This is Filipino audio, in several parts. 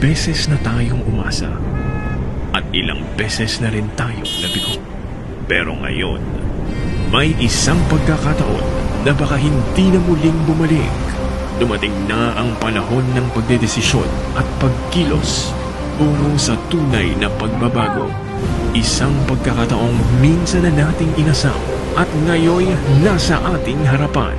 beses na tayong umasa at ilang beses na rin tayong nabigo. Pero ngayon, may isang pagkakataon na baka hindi na muling bumalik. Dumating na ang panahon ng pagdedesisyon at pagkilos tungo sa tunay na pagbabago. Isang pagkakataong minsan na nating inasam at ngayon nasa ating harapan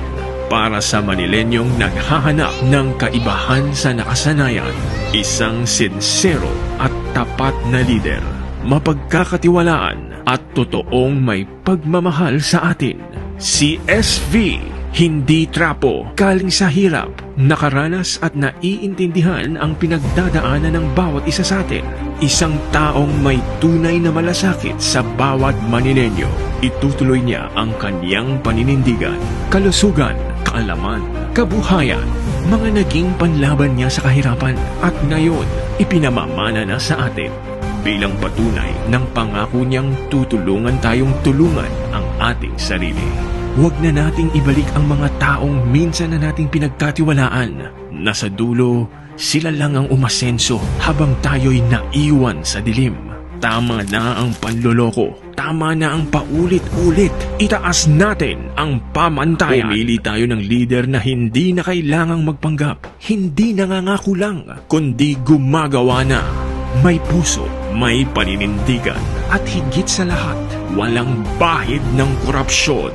para sa Manilenyong naghahanap ng kaibahan sa nakasanayan. Isang sincero at tapat na lider, mapagkakatiwalaan at totoong may pagmamahal sa atin. Si SV, hindi trapo, galing sa hirap, nakaranas at naiintindihan ang pinagdadaanan ng bawat isa sa atin. Isang taong may tunay na malasakit sa bawat Manilenyo. Itutuloy niya ang kaniyang paninindigan, kalusugan, kaalaman, kabuhayan, mga naging panlaban niya sa kahirapan at ngayon ipinamamana na sa atin bilang patunay ng pangako niyang tutulungan tayong tulungan ang ating sarili. Huwag na nating ibalik ang mga taong minsan na nating pinagkatiwalaan na sa dulo sila lang ang umasenso habang tayo'y naiwan sa dilim. Tama na ang panloloko. Tama na ang paulit-ulit. Itaas natin ang pamantayan. Pumili tayo ng leader na hindi na kailangang magpanggap. Hindi nangangako lang, kundi gumagawa na. May puso, may paninindigan, at higit sa lahat, walang bahid ng korupsyon.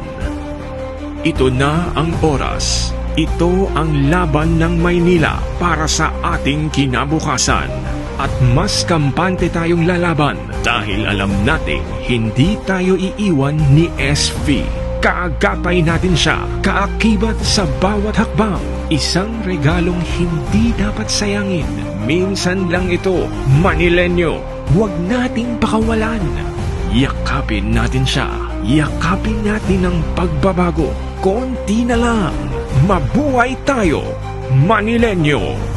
Ito na ang oras. Ito ang laban ng Maynila para sa ating kinabukasan. At mas kampante tayong lalaban dahil alam nating hindi tayo iiwan ni SV. Kaagapay natin siya, kaakibat sa bawat hakbang. Isang regalong hindi dapat sayangin. Minsan lang ito, Manilenyo. Huwag nating pakawalan. Yakapin natin siya. Yakapin natin ang pagbabago. Konti na lang. Mabuhay tayo, Manilenyo.